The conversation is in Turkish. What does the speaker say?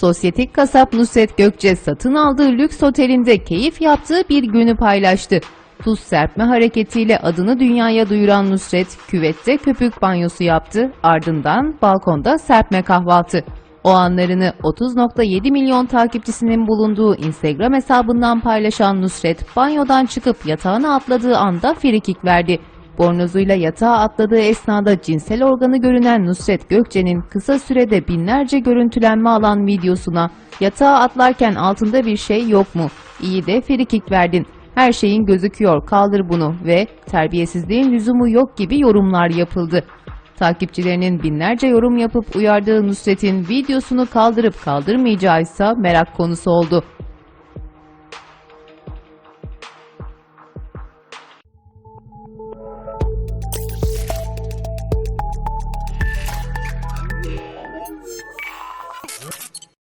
Sosyetik kasap Nusret Gökçe satın aldığı lüks otelinde keyif yaptığı bir günü paylaştı. Tuz serpme hareketiyle adını dünyaya duyuran Nusret, küvette köpük banyosu yaptı, ardından balkonda serpme kahvaltı. O anlarını 30.7 milyon takipçisinin bulunduğu Instagram hesabından paylaşan Nusret, banyodan çıkıp yatağına atladığı anda frikik verdi. Bornozuyla yatağa atladığı esnada cinsel organı görünen Nusret Gökçe'nin kısa sürede binlerce görüntülenme alan videosuna yatağa atlarken altında bir şey yok mu? İyi de frikik verdin. Her şeyin gözüküyor kaldır bunu ve terbiyesizliğin lüzumu yok gibi yorumlar yapıldı. Takipçilerinin binlerce yorum yapıp uyardığı Nusret'in videosunu kaldırıp kaldırmayacağı ise merak konusu oldu.